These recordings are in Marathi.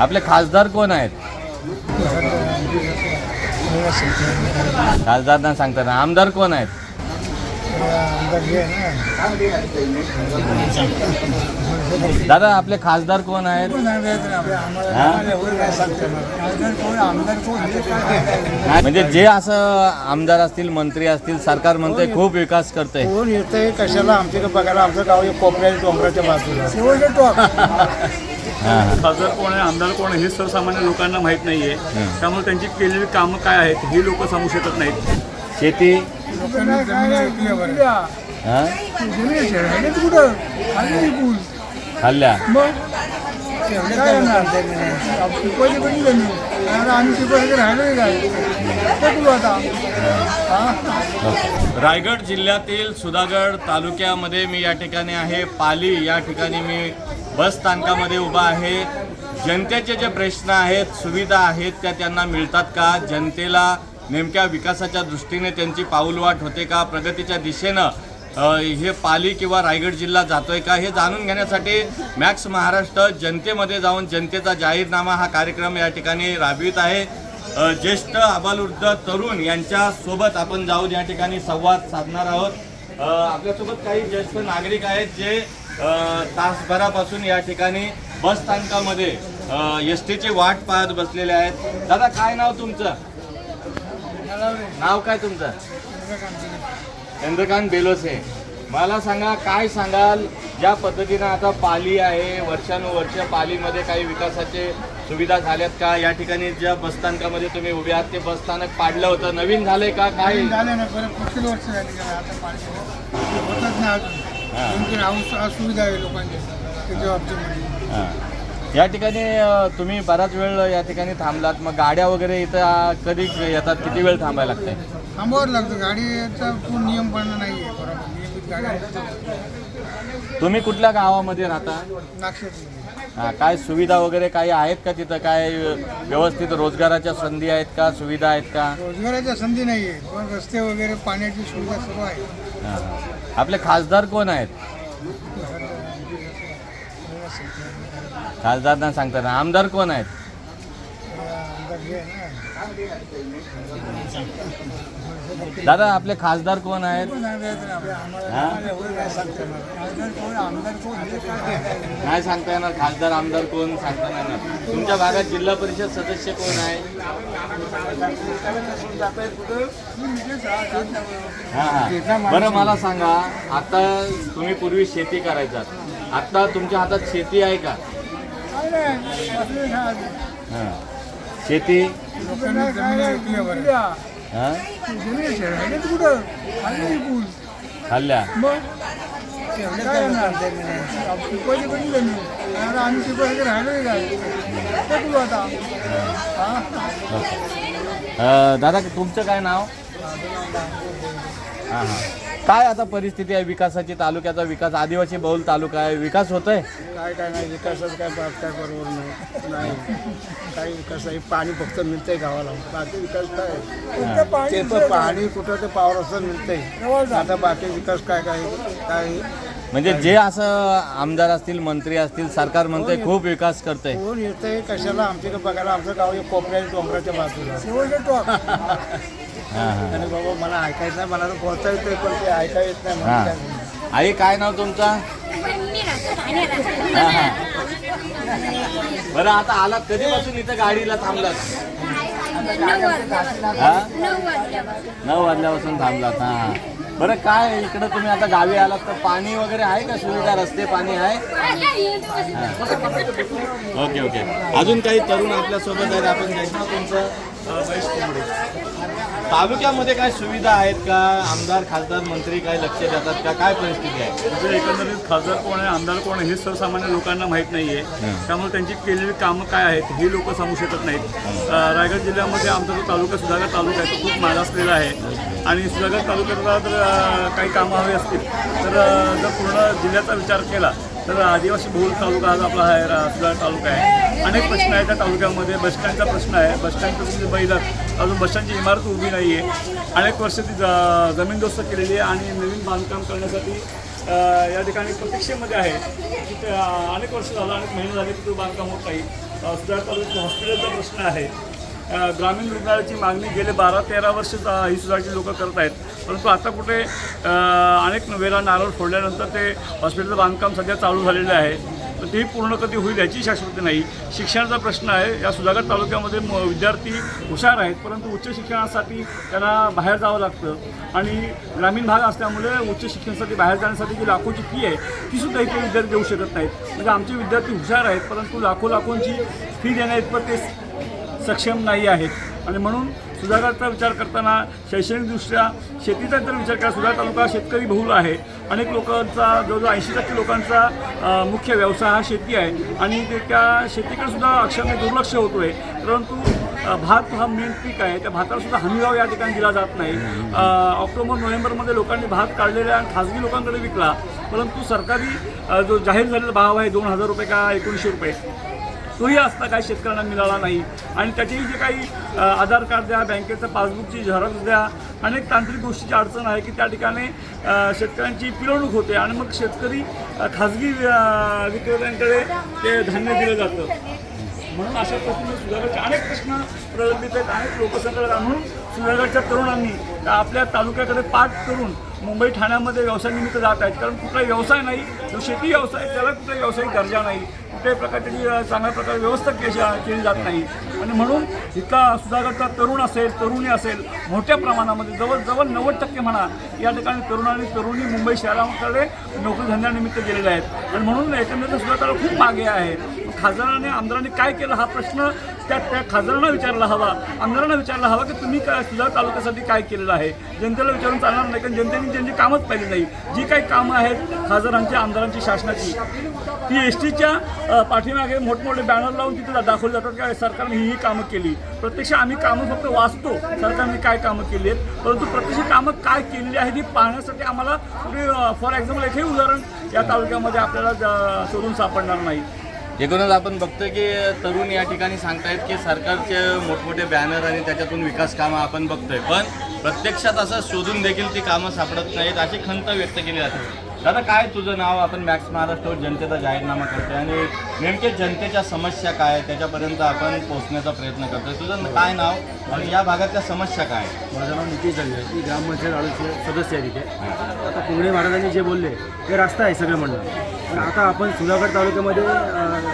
आपले खासदार कोण आहेत? खासदार ना सांगतात आमदार कोण आहेत? दादा आपले खासदार कोण आहेत? हा? म्हणजे जे असं आमदार असतील मंत्री असतील सरकार म्हणते खूप विकास करते कोण येतंय कशाला? आमच्याकडे बघायला आमचं गाव कोपऱ्या डोंगराच्या बाजूला. खासदार कोण आहे आमदार कोण आहे हे सर्वसामान्य लोकांना माहीत नाहीये. त्यामुळे त्यांची केलेली कामं काय आहेत हे लोक सांगू शकत नाहीत. शेती? हा? खाल्ल्या? रायगड जिल्ह्यातील सुधागड तालुक्यामध्ये मी या ठिकाणी आहे. पाली या ठिकाणी मी बस स्थानकामध्ये उभा आहे. जनतेचे जे प्रश्न आहेत सुविधा आहेत त्या त्यांना मिळतात का? जनतेला नेमक्या विकासाच्या दृष्टीने त्यांची पाऊलवाट होते का? प्रगतीच्या दिशेनं हे पाली किंवा रायगड जिल्हा जातोय का? हे जाणून घेण्यासाठी मॅक्स महाराष्ट्र जनतेमध्ये जाऊन जनतेचा जाहीरनामा हा कार्यक्रम या ठिकाणी राबवित आहे. ज्येष्ठ आबालवृद्ध तरुण यांच्या सोबत आपण जाऊन या ठिकाणी संवाद साधणार आहोत. आपल्यासोबत काही ज्येष्ठ नागरिक आहेत जे तासभरापासून या ठिकाणी बस स्थानकामध्ये एस टीची वाट पाहत बसलेले आहेत. दादा काय नाव तुमचं? नाव काय तुमचं? चंद्रकांत बेलोसे. मला सांगा काय सांगाल? ज्या पद्धतीनं आता पाली आहे वर्षानुवर्ष पालीमध्ये काही विकासाचे सुविधा झाल्यात का? या ठिकाणी ज्या बसस्थानकामध्ये तुम्ही उभे आहात ते बसस्थानक पाडलं होतं. नवीन झालंय का? काय? झालं ना बरं पुढील वर्ष झाली आता पाणी असुविधा आहे लोकांच्या त्याच्या बाबतीमध्ये. हां. या ठिकाणी अ, तुम्ही बराच वेळ या ठिकाणी थांबलात. मग गाड्या वगैरे इथं कधी येतात? किती वेळ थांबायला लागते थांबावं लागतं. गाडीचा पूर्ण नियम पाळणं नाही आहे बरोबर. नियमित गाड्या तुम्ही कुठल्या गावामध्ये राहता? नागशेती. हां, काय सुविधा वगैरे काही आहेत का तिथं? काय व्यवस्थित रोजगाराच्या संधी आहेत का? सुविधा आहेत का? रोजगाराच्या संधी नाही आहे पण रस्ते वगैरे पाण्याची सुविधा सर्व आहे हां. आपले खासदार कोण आहेत? खासदार ना. सांगतात आमदार कोण आहेत? दादा आपले खासदार कोण आहेत? काय नाही सांगता येणार. खासदार आमदार कोण सांगता नाही येणार. तुमच्या भागात जिल्हा परिषद सदस्य कोण आहे? बरं मला सांगा आता तुम्ही पूर्वी शेती करायचा आता तुमच्या हातात शेती आहे का? शेती? हां. खाल्ल्या हा? दादा तुमचं काय नाव हां हां काय आता परिस्थिती आहे? विकासाची तालुक्याचा विकास आदिवासी बहुल तालुका आहे. विकास होतोय? काय काय नाही विकासाचं काय बाब काय बरोबर नाही. नाही. काही विकास आहे. पाणी फक्त मिळतंय गावाला. बाकी विकास काय? ते पण पाणी कुठं ते पावर असं मिळतंय. आता बाकी विकास काय काय काय? म्हणजे जे असं आमदार असतील मंत्री असतील सरकार म्हणते खूप विकास करते कोण येतंय कशाला? आमच्याकडे बघायला आमचं गाव एक कोपऱ्या डोंगराच्या बाजूला आणि बाबा मला ऐकायचं नाही मला बोलता येतंय पण ते ऐका येत नाही म्हणून काय? आई काय नाव तुमचा? हां हां. बरं आता आलात कधीपासून इथं गाडीला थांबलात? हां? नऊ वाजल्यापासून थांबलात हां बरं काय इकडं तुम्ही आता गावी आलात तर पाणी वगैरे आहे का? सुविधा रस्ते पाणी आहे? Okay okay. अजून काही तरुण आपल्यासोबत आहेत आपण जायचं तुमचं अ, महेश कोंबडे तालुक्यामध्ये काय सुविधा आहेत का? आमदार खासदार मंत्री काय लक्ष देतात का? काय परिस्थिती आहे? म्हणजे एकंदरीत खासदार कोण आहे आमदार कोण आहे हे सर्वसामान्य लोकांना माहीत नाहीये त्यामुळे त्यांची केलेली कामं काय आहेत हे लोक सांगू शकत नाहीत. रायगड जिल्ह्यामध्ये आमचा जो तालुका सुधागड तालुका आहे तो खूप मागासलेला आहे. आणि सुधागड तालुक्याला जर काही कामं हवी असतील तर जर पूर्ण जिल्ह्याचा विचार केला तर आदिवासी बहुल तालुका हा जो आपला आहे रा- सुधागड तालुका आहे. अनेक प्रश्न आहेत त्या तालुक्यामध्ये. बसस्टँडचा प्रश्न आहे. बसस्टँडचं तुम्ही बघितलं अजून बसस्टँडची इमारत उभी नाही आहे अनेक वर्ष ती ज- जमीनदोस्त केलेली आहे आणि नवीन बांधकाम करण्यासाठी या ठिकाणी प्रतीक्षेमध्ये आहे. तिथे अनेक वर्ष झालं अनेक महिने झाले तिथं बांधकाम होत नाही. सुधार तालुक्यात हॉस्पिटलचा प्रश्न आहे. ग्रामीण रुग्णालयाची मागणी गेले बारा तेरा वर्ष ही सुधारची लोक करत आहेत. परंतु आता कुठे अनेक वेळा नारळ फोडल्यानंतर ते हॉस्पिटलचं बांधकाम सध्या चालू झालेलं आहे. तर तेही पूर्ण कधी होईल याची शाश्वती नाही. शिक्षणाचा प्रश्न आहे. या सुधागड तालुक्यामध्ये म- विद्यार्थी हुशार आहेत परंतु उच्च शिक्षणासाठी त्यांना बाहेर जावं लागतं. आणि ग्रामीण भाग असल्यामुळे उच्च शिक्षणासाठी बाहेर जाण्यासाठी जी लाखोची फी आहे ती सुद्धा इथे विद्यार्थी देऊ शकत नाहीत. म्हणजे आमचे विद्यार्थी हुशार आहेत परंतु लाखो लाखोंची फी देण्याइतपत ते सक्षम नाही आहेत. आणि म्हणून सुधागडचा विचार करताना शैक्षणिकदृष्ट्या शेतीचा जर विचार केला सुधार तालुका शेतकरी बहुल आहे. अनेक लोकांचा जवळजवळ ऐंशी टक्के लोकांचा मुख्य व्यवसाय हा शेती आहे. आणि ते त्या शेतीकडे सुद्धा दुर्लक्ष होतो आहे परंतु भात हा मेन पीक आहे. त्या भाताला सुद्धा हमीभाव या ठिकाणी दिला जात नाही. ऑक्टोबर नोव्हेंबरमध्ये लोकांनी भात काढलेला आणि खाजगी लोकांकडे विकला. परंतु सरकारी जो जाहीर झालेला भाव आहे दोन हजार रुपये का एकोणीसशे रुपये तोही असता काही शेतकऱ्यांना मिळाला नाही. आणि त्याचेही जे काही आधार कार्ड द्या बँकेचं पासबुकची झेरॉक्स द्या. अनेक तांत्रिक गोष्टीची अडचण आहे की त्या ठिकाणी शेतकऱ्यांची पिळवणूक होते आणि मग शेतकरी खाजगी विक्रेत्यांकडे ते धान्य दिलं जातं. म्हणून अशा पद्धतीने सुधागडचे अनेक प्रश्न प्रलंबित आहेत. अनेक लोकसंकट आणून सुधागडच्या तरुणांनी आपल्या तालुक्याकडे पाठ करून मुंबई ठाण्यामध्ये व्यवसायानिमित्त जात आहेत. कारण कुठलाही व्यवसाय नाही जो शेती व्यवसाय त्याला कुठलाही व्यावसायिक दर्जा नाही. कुठल्याही प्रकारची चांगल्या प्रकारे व्यवस्था केली केली जात नाही. आणि म्हणून इथला सुधागडचा तरुण असेल तरुणी असेल मोठ्या प्रमाणामध्ये जवळजवळ नव्वद टक्के म्हणा या ठिकाणी तरुण आणि तरुणी मुंबई शहराकडे नोकरी धंद्यानिमित्त गेलेले आहेत. आणि म्हणून एकंदरीत सुधागड खूप मागे आहे. खासदाराने आमदारांनी काय केलं हा प्रश्न त्या त्या खासदारांना विचारला हवा. आमदारांना विचारला हवा की तुम्ही काय सुद्धा तालुक्यासाठी काय केलेलं आहे? जनतेला विचारून चालणार नाही कारण जनतेने त्यांची कामच पाहिली नाही. जी काही कामं आहेत खासदारांची आमदारांची शासनाची ती एस टीच्या पाठीमागे मोठमोठे बॅनर लावून तिथे दाखवले जातात की सरकारने ही ही कामं केली. प्रत्यक्ष आम्ही कामं फक्त वाचतो सरकारने काय कामं केली आहेत. परंतु प्रत्यक्ष कामं काय केलेली आहेत ही पाहण्यासाठी आम्हाला कुठे फॉर एक्झाम्पल एकही उदाहरण या तालुक्यामध्ये आपल्याला शोधून सापडणार नाही. एकूणच आपण बघतोय की तरुण या ठिकाणी सांगतायत की सरकारचे मोठमोठे बॅनर आणि त्याच्यातून विकास कामं आपण बघतोय. पण प्रत्यक्षात असं शोधून देखील ती कामं सापडत नाहीत अशी खंत व्यक्त केली जाते. दादा काय तुझं नाव? आपण मॅक्स महाराष्ट्रावर जनतेचा जाहीरनामा करतोय आणि नेमके जनतेच्या समस्या काय? त्याच्यापर्यंत आपण पोहोचण्याचा प्रयत्न करतोय. तुझं काय नाव आणि या भागातल्या समस्या काय? माझं नाव नितीश मी ग्रामपंचायत आळूचे सदस्य आहे तिथे. आता पुंगडे महाराजांनी जे बोलले ते रास्ता आहे सगळं म्हणणं. पण आता आपण सुधागड तालुक्यामध्ये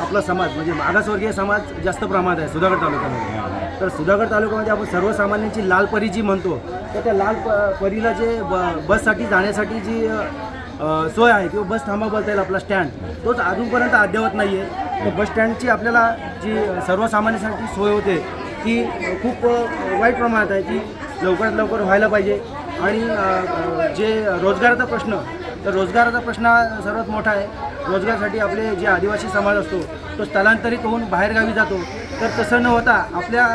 आपला समाज म्हणजे मागासवर्गीय समाज जास्त प्रमाणात आहे सुधागड तालुक्यामध्ये. तर सुधागड तालुक्यामध्ये आपण सर्वसामान्यांची लाल परी जी म्हणतो तर त्या लाल प परीला जे ब बससाठी जाण्यासाठी जी सोय आहे किंवा बस थांबा बोलता येईल आपला स्टँड तोच अजूनपर्यंत अद्ययावत नाही आहे तर बस स्टँडची आपल्याला जी सर्वसामान्यांसाठी सोय होते ती खूप वाईट प्रमाणात आहे ती लवकरात लवकर व्हायला पाहिजे. आणि जे रोजगाराचा प्रश्न तर रोजगाराचा प्रश्न सर्वात मोठा आहे. रोजगारासाठी आपले जे आदिवासी समाज असतो तो स्थलांतरित होऊन बाहेरगावी जातो. तर तसं न होता आपल्या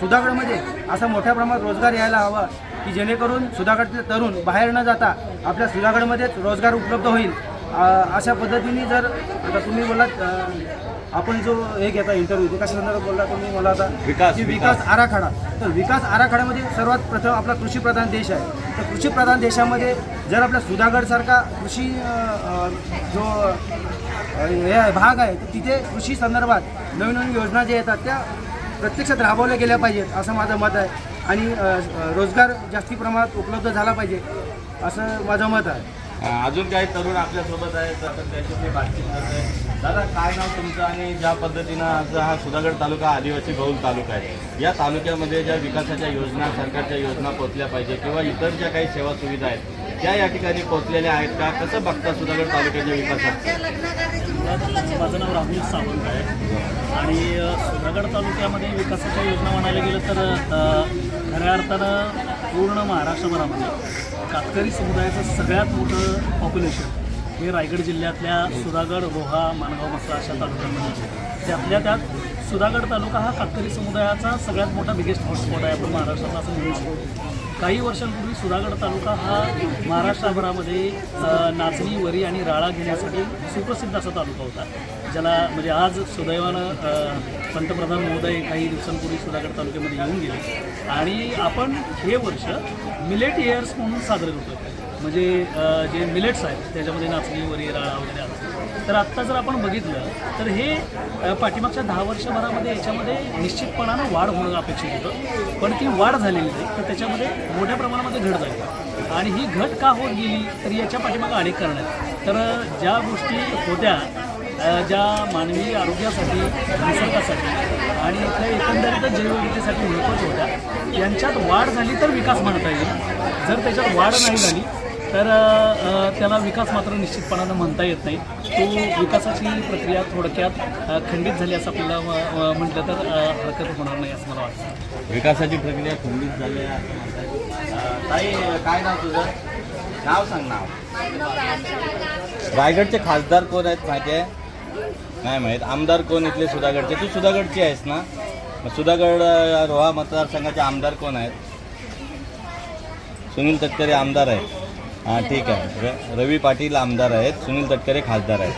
सुधागडमध्ये असा मोठ्या प्रमाणात रोजगार यायला हवा की जेणेकरून सुधागडचे तरुण बाहेर न जाता आपल्या सुधागडमध्येच रोजगार उपलब्ध होईल. अशा पद्धतीने जर आता तुम्ही बोलात आपण जो हे घेता इंटरव्ह्यू ते कशा संदर्भात बोलला तुम्ही? मला आता. विकास. विकास. आराखडा. तर विकास आराखड्यामध्ये सर्वात प्रथम आपला कृषीप्रधान देश आहे. तर कृषीप्रधान देशामध्ये जर आपल्या सुधागडसारखा कृषी जो हे आहे भाग आहे तर तिथे कृषी संदर्भात नवीन नवीन योजना ज्या येतात त्या प्रत्यक्षात राबवल्या गेल्या पाहिजेत असं माझं मत आहे. आणि रोजगार जास्ती प्रमाणात उपलब्ध झाला पाहिजे असं माझं मत आहे. अजून काही तरुण आपल्यासोबत आहेत आपण त्याच्याशी बातचीत करतोय. दादा काय नाव तुमचं आणि ज्या पद्धतीनं आज हा सुधागड तालुका आदिवासी बहुल तालुका आहे या तालुक्यामध्ये ज्या विकासाच्या योजना सरकारच्या योजना पोचल्या पाहिजे किंवा इतर ज्या काही सेवा सुविधा आहेत त्या या ठिकाणी पोहोचलेल्या आहेत का कसं बघता सुधागड तालुक्याच्या विकासात? माझं नाव राहुल सावंत आहे. आणि सुधागड तालुक्यामध्ये विकासाच्या योजना म्हणायला गेलं तर खऱ्या अर्थानं पूर्ण महाराष्ट्रभरामध्ये कातकरी समुदायाचं सगळ्यात मोठं पॉप्युलेशन हे रायगड जिल्ह्यातल्या सुधागड रोहा माणगाव मसला अशा तालुक्यांमध्ये त्यातल्या त्यात सुधागड तालुका हा कातकरी समुदायाचा सगळ्यात मोठा बिगेस्ट हॉटस्पॉट आहे आपण महाराष्ट्राचा असं म्हणू शकतो. काही वर्षांपूर्वी सुधागड तालुका हा महाराष्ट्रभरामध्ये नाचणी वरी आणि राळा घेण्यासाठी सुप्रसिद्ध असा तालुका होता. ज्याला म्हणजे आज सुदैवानं पंतप्रधान महोदय काही दिवसांपूर्वी सुधागड तालुक्यामध्ये येऊन गेले. आणि आपण हे वर्ष मिलेट इयर्स म्हणून साजरे करतो म्हणजे जे मिलेट्स आहेत त्याच्यामध्ये नाचणी वरी राळा वगैरे असतात. तर आत्ता जर आपण बघितलं तर हे पाठीमागच्या दहा वर्षभरामध्ये याच्यामध्ये निश्चितपणानं वाढ होणं अपेक्षित होतं. पण ती वाढ झालेली नाही तर त्याच्यामध्ये मोठ्या प्रमाणामध्ये घट झाली. आणि ही घट का होत गेली तर याच्या पाठीमागं अनेक कारण आहेत. तर ज्या गोष्टी होत्या ज्या मानवी आरोग्यासाठी निसर्गासाठी आणि इथल्या एकंदरीत जैवविविधतेसाठी महत्त्वाच्या होत्या यांच्यात वाढ झाली तर विकास म्हणता येईल. जर त्याच्यात वाढ नाही झाली तर त्याला विकास मात्र निश्चितपणानं म्हणता येत नाही. तो विकासाची प्रक्रिया थोडक्यात खंडित झाली असं आपल्याला म्हटलं तर हरकत होणार नाही असं मला वाटतं. विकासाची प्रक्रिया खंडित झाली ताई काय नाव तुझं? नाव सांग नाव. रायगडचे खासदार कोण आहेत माहिती आहे? नाही माहीत. आमदार कोण इथले सुधागडचे? तू सुधागडची आहेस ना? मग सुधागड रोहा मतदारसंघाचे आमदार कोण आहेत? सुनील तटकरे आमदार आहेत. हां ठीक आहे. र रवी पाटील आमदार आहेत सुनील तटकरे खासदार आहेत.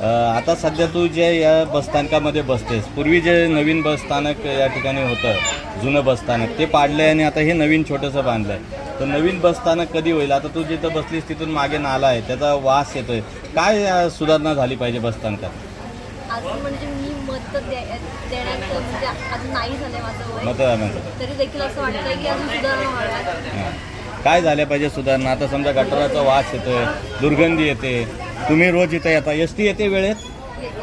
अं, आता सध्या तू जे या बसस्थानकामध्ये बसतेस पूर्वी जे नवीन बसस्थानक या ठिकाणी होतं जुनं बसस्थानक ते पाडलं आहे आणि आता हे नवीन छोटंसं बांधलं आहे तर नवीन बसस्थानक कधी होईल? आता तू जिथं बसलीस तिथून मागे नाला आहे त्याचा वास येतोय. काय अं, सुधारणा झाली पाहिजे बसस्थानकात अजून म्हणजे मी मत द्या- देण्यात म्हणजे अजून नाही झालंय माझं वय. मतदानाचं तरी देखील असं वाटतंय की अजून सुधारणा व्हाव्यात हां. काय झाल्या पाहिजे सुधारणा? आता समजा गटाराचा वास येतोय दुर्गंधी येते तुम्ही रोज इथं येता. एस टी येते वेळेत?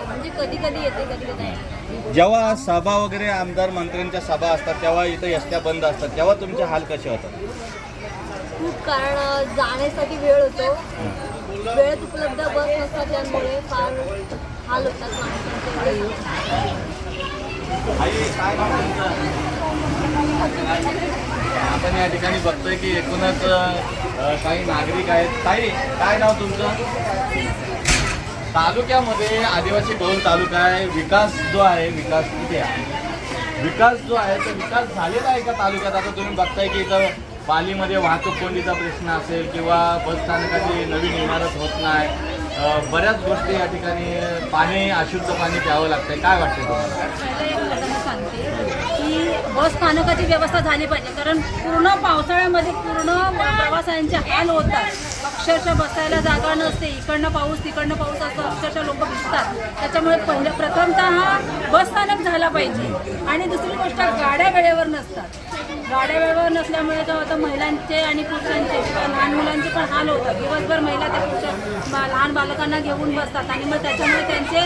म्हणजे कधी कधी येते कधी कधी नाही. जेव्हा सभा वगैरे आमदार मंत्र्यांच्या सभा असतात तेव्हा इथं एसट्या बंद असतात. तेव्हा तुमचे हाल कसे होतात? खूप कारण अं, जाण्यासाठी वेळ होतो. वेळेत उपलब्ध बस नसतात त्यामुळे फार हाल होतात माणसांचे. आई, काय नाव तुमचं? आपण या ठिकाणी बघतोय की एकूणच काही नागरिक आहेत. ताई काय नाव तुमचं? तालुक्यामध्ये आदिवासी बहुल तालुका आहे. विकास जो आहे विकास कुठे आहे. विकास जो आहे तो विकास झालेला आहे का तालुक्यात? आता तुम्ही बघताय की इथं पालीमध्ये वाहतूक कोंडीचा प्रश्न असेल किंवा बसस्थानकाची नवीन इमारत होत नाही. बऱ्याच गोष्टी या ठिकाणी पाणी अशुद्ध पाणी प्यावं लागतंय. काय वाटतं तुम्हाला? सांगते की बस स्थानकाची व्यवस्था झाली पाहिजे. कारण पूर्ण पावसाळ्यामध्ये पूर्ण प्रवाशांचे हाल होतात. अक्षरशः बसायला जागा नसते. इकडनं पाऊस तिकडनं पाऊस असं अक्षरशः लोक भिजतात. त्याच्यामुळे पहिलं प्रथमतः हा बस स्थानक झाला पाहिजे. आणि दुसरी गोष्ट गाड्या वेळेवर नसतात. गाड्या वेळेवर नसल्यामुळे तर होतं महिलांचे आणि पुरुषांचे लहान मुलांचे पण हाल होतात. दिवसभर महिला त्या पुरुष लहान बालकांना घेऊन बसतात आणि मग त्याच्यामुळे त्यांचे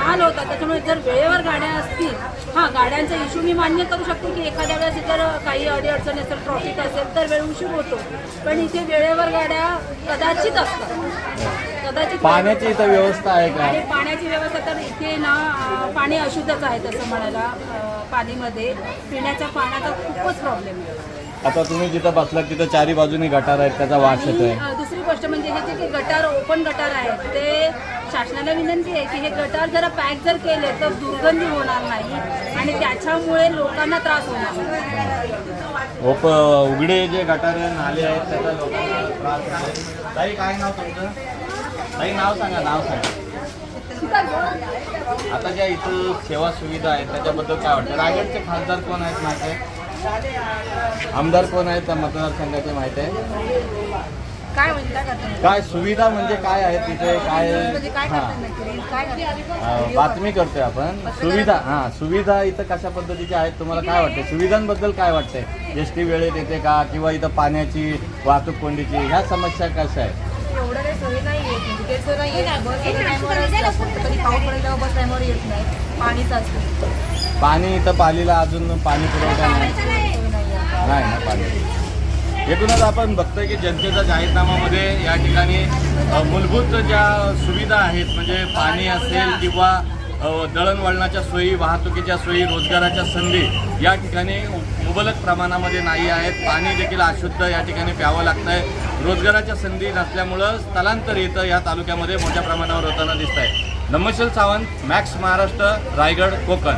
हाल होतात. त्याच्यामुळे जर वेळेवर गाड्या असतील हां गाड्यांचा इश्यू मी मान्य करू शकतो की एखाद्या वेळेस जर काही अडीअडचणी असेल ट्रॉफिक असेल तर वेळ उशीर होतो. पण इथे वेळेवर गाड्या कदाचित असतात. कदाचित पाण्याची इथं व्यवस्था आहे का? आणि पाण्याची व्यवस्था तर इथे ना पाणी अशुद्धच आहे तसं म्हणायला पाणीमध्ये. पिण्याच्या पाण्याचा खूपच प्रॉब्लेम आहे. आता तुम्ही जिथं बसलात तिथं चारी बाजूनी गटार आहेत त्याचा वास अं, दुसरी गोष्ट म्हणजे हे जे काही गटार ओपन गटार आहेत ते शासनाला विनंती आहे की हे गटार जरा पॅक जर केले तर दुर्गंधी होणार नाही आणि त्याच्यामुळे लोकांना त्रास होणार नाही. ओप उघडे जे गटार आहे, नाले आहेत त्याचा लोकांना त्रास. ताई काय नाव तुमचं? ताई नाव सांगा नाव सांगा. आता ज्या इथं सेवा सुविधा आहेत त्याच्याबद्दल काय वाटतं? रायगडचे खासदार कोण आहेत माहिती आहे? आमदार कोण आहेत त्या मतदारसंघाचे माहिती आहे? काय म्हणता? काय सुविधा म्हणजे काय आहे तिथे? काय म्हणजे काय हां. बातमी करतोय आपण. सुविधा हां सुविधा इथं कशा पद्धतीच्या आहेत तुम्हाला काय वाटते सुविधांबद्दल काय वाटतंय? एस टी वेळेत येते का? किंवा इथं पाण्याची वाहतूक कोंडीची? ह्या समस्या कशा आहेत? एवढं काही सोयी नाही आहे म्हणजे गैरसोय नाही आहे बस एका टायमावर असतात फक्त कधी पाऊस पडेल तेव्हा बस टायमावर येत नाही. पाणीच असतं. पाणी इथं पालीला अजून पाणी पुरवठा नाही. ना पाणी. एकूणच आपण बघतोय की जनतेच्या जाहीरनामामध्ये या ठिकाणी अ, मूलभूत ज्या सुविधा आहेत म्हणजे पाणी असेल किंवा अ, दळणवळणाच्या सोयी वाहतुकीच्या सोयी रोजगाराच्या संधी या ठिकाणी मुबलक प्रमाणामध्ये नाही आहेत. पाणी देखील अशुद्ध या ठिकाणी प्यावं लागतं आहे रोजगाराच्या संधी नसल्यामुळं स्थलांतर इथं या तालुक्यामध्ये मोठ्या प्रमाणावर होताना दिसत आहे नमशील सावंत मॅक्स महाराष्ट्र रायगड कोकण.